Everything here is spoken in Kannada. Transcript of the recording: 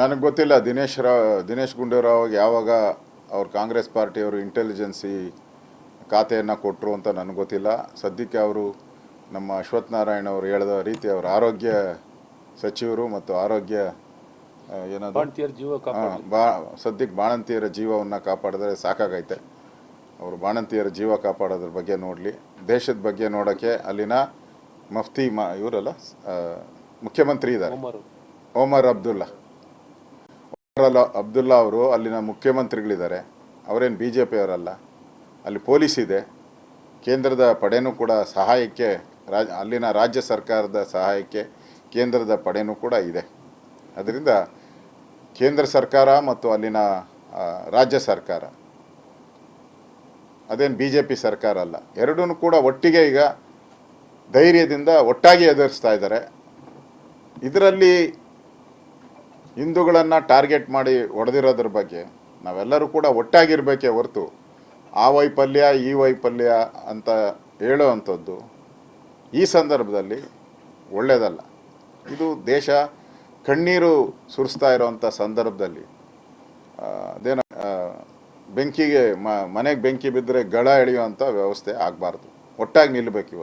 ನನಗೆ ಗೊತ್ತಿಲ್ಲ ದಿನೇಶ್ ರಾವ್ ದಿನೇಶ್ ಗುಂಡೂರಾವ್ ಯಾವಾಗ ಅವ್ರ ಕಾಂಗ್ರೆಸ್ ಪಾರ್ಟಿಯವರು ಇಂಟೆಲಿಜೆನ್ಸಿ ಖಾತೆಯನ್ನು ಕೊಟ್ಟರು ಅಂತ ನನಗೆ ಗೊತ್ತಿಲ್ಲ. ಸದ್ಯಕ್ಕೆ ಅವರು ನಮ್ಮ ಅಶ್ವಥ್ ನಾರಾಯಣ ಅವರು ಹೇಳಿದ ರೀತಿ ಅವರ ಆರೋಗ್ಯ ಸಚಿವರು ಮತ್ತು ಆರೋಗ್ಯ ಏನಾದರೂ ಏನದು? ಜೀವ ಬಾ ಸದ್ಯಕ್ಕೆ ಬಾಣಂತಿಯರ ಜೀವವನ್ನು ಕಾಪಾಡಿದ್ರೆ ಸಾಕಾಗೈತೆ. ಅವರು ಬಾಣಂತಿಯರ ಜೀವ ಕಾಪಾಡೋದ್ರ ಬಗ್ಗೆ ನೋಡಲಿ. ದೇಶದ ಬಗ್ಗೆ ನೋಡೋಕ್ಕೆ ಅಲ್ಲಿನ ಮಫ್ತಿ ಮಾ ಇವರಲ್ಲ ಮುಖ್ಯಮಂತ್ರಿ ಇದ್ದಾರೆ ಓಮರ್ ಒಮರ್ ಅಬ್ದುಲ್ಲಾ. ಅಬ್ದುಲ್ಲಾ ಅವರು ಅಲ್ಲಿನ ಮುಖ್ಯಮಂತ್ರಿಗಳಿದ್ದಾರೆ. ಅವರೇನು ಬಿ ಜೆ ಪಿಯವರಲ್ಲ ಅಲ್ಲಿ ಪೊಲೀಸ್ ಇದೆ. ಕೇಂದ್ರದ ಪಡೆನೂ ಕೂಡ ಸಹಾಯಕ್ಕೆ ರಾಜ, ಅಲ್ಲಿನ ರಾಜ್ಯ ಸರ್ಕಾರದ ಸಹಾಯಕ್ಕೆ ಕೇಂದ್ರದ ಪಡೆನೂ ಕೂಡ ಇದೆ. ಅದರಿಂದ ಕೇಂದ್ರ ಸರ್ಕಾರ ಮತ್ತು ಅಲ್ಲಿನ ರಾಜ್ಯ ಸರ್ಕಾರ. ಅದೇನು ಬಿ ಜೆ ಪಿ ಸರ್ಕಾರ ಅಲ್ಲ. ಎರಡೂ ಕೂಡ ಒಟ್ಟಿಗೆ ಈಗ ಧೈರ್ಯದಿಂದ ಒಟ್ಟಾಗಿ ಎದುರಿಸ್ತಾ ಇದ್ದಾರೆ. ಇದರಲ್ಲಿ ಹಿಂದೂಗಳನ್ನು ಟಾರ್ಗೆಟ್ ಮಾಡಿ ಹೊಡೆದಿರೋದ್ರ ಬಗ್ಗೆ ನಾವೆಲ್ಲರೂ ಕೂಡ ಒಟ್ಟಾಗಿರ್ಬೇಕೇ ಹೊರತು ಆ ವೈಫಲ್ಯ, ಈ ವೈಫಲ್ಯ ಅಂತ ಹೇಳೋ ಅಂಥದ್ದು ಈ ಸಂದರ್ಭದಲ್ಲಿ ಒಳ್ಳೆಯದಲ್ಲ ಇದು ದೇಶ ಕಣ್ಣೀರು ಸುರಿಸ್ತಾ ಇರೋವಂಥ ಸಂದರ್ಭದಲ್ಲಿ ಅದೇನ ಬೆಂಕಿಗೆ ಮನೆಗೆ ಬೆಂಕಿ ಬಿದ್ದರೆ ಗಳ ಎಳೆಯುವಂಥ ವ್ಯವಸ್ಥೆ ಆಗಬಾರ್ದು. ಒಟ್ಟಾಗಿ ನಿಲ್ಲಬೇಕು